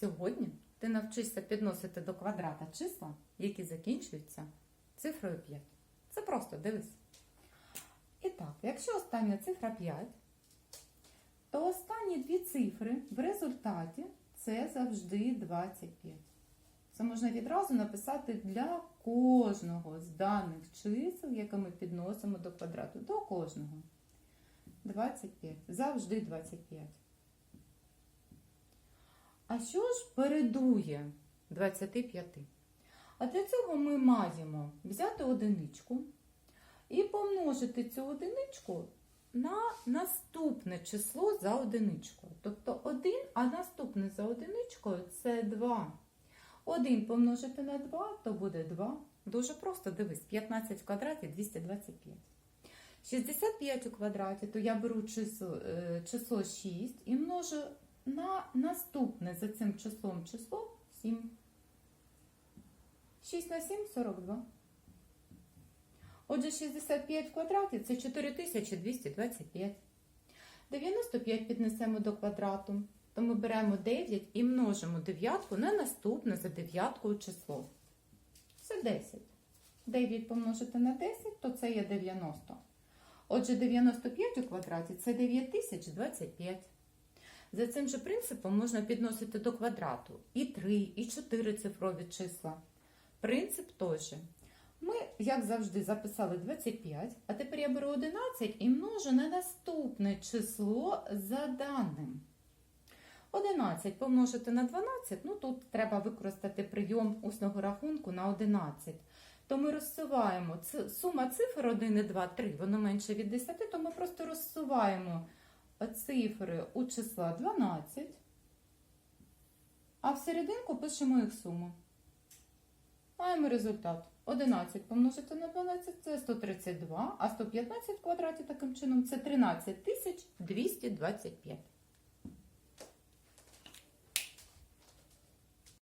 Сьогодні ти навчишся підносити до квадрата числа, які закінчуються цифрою 5. Це просто дивись. І так, якщо остання цифра 5, то останні дві цифри в результаті це завжди 25. Це можна відразу написати для кожного з даних чисел, яке ми підносимо до квадрату. До кожного. 25. Завжди 25. А що ж передує 25? А для цього ми маємо взяти одиничку і помножити цю одиничку на наступне число за одиничкою. Тобто 1, а наступне за одиничкою це 2. 1 помножити на 2, то буде 2. Дуже просто дивись, 15 в квадраті 225. 65 у квадраті, то я беру число, е, число 6 і множу на наступне за цим числом число 7. 6 на 7 42. Отже, 65 в квадраті це 4225. 95 піднесемо до квадрату, то ми беремо 9 і множимо дев'ятку на наступне за дев'яткою число. Це 10. 9 помножити на 10, то це є 90. Отже, 95 у квадраті це 9025. За цим же принципом можна підносити до квадрату і 3, і 4 цифрові числа. Принцип той же. Ми, як завжди, записали 25, а тепер я беру 11 і множу на наступне число за даним. 11 помножити на 12, ну тут треба використати прийом усного рахунку на 11. То ми розсуваємо сума цифр 1 і 2, 3, воно менше від 10, то ми просто розсуваємо цифри у числа 12, а в серединку пишемо їх суму. Маємо результат. 11 помножити на 12 це 132, а 115 в квадраті таким чином це 13 225.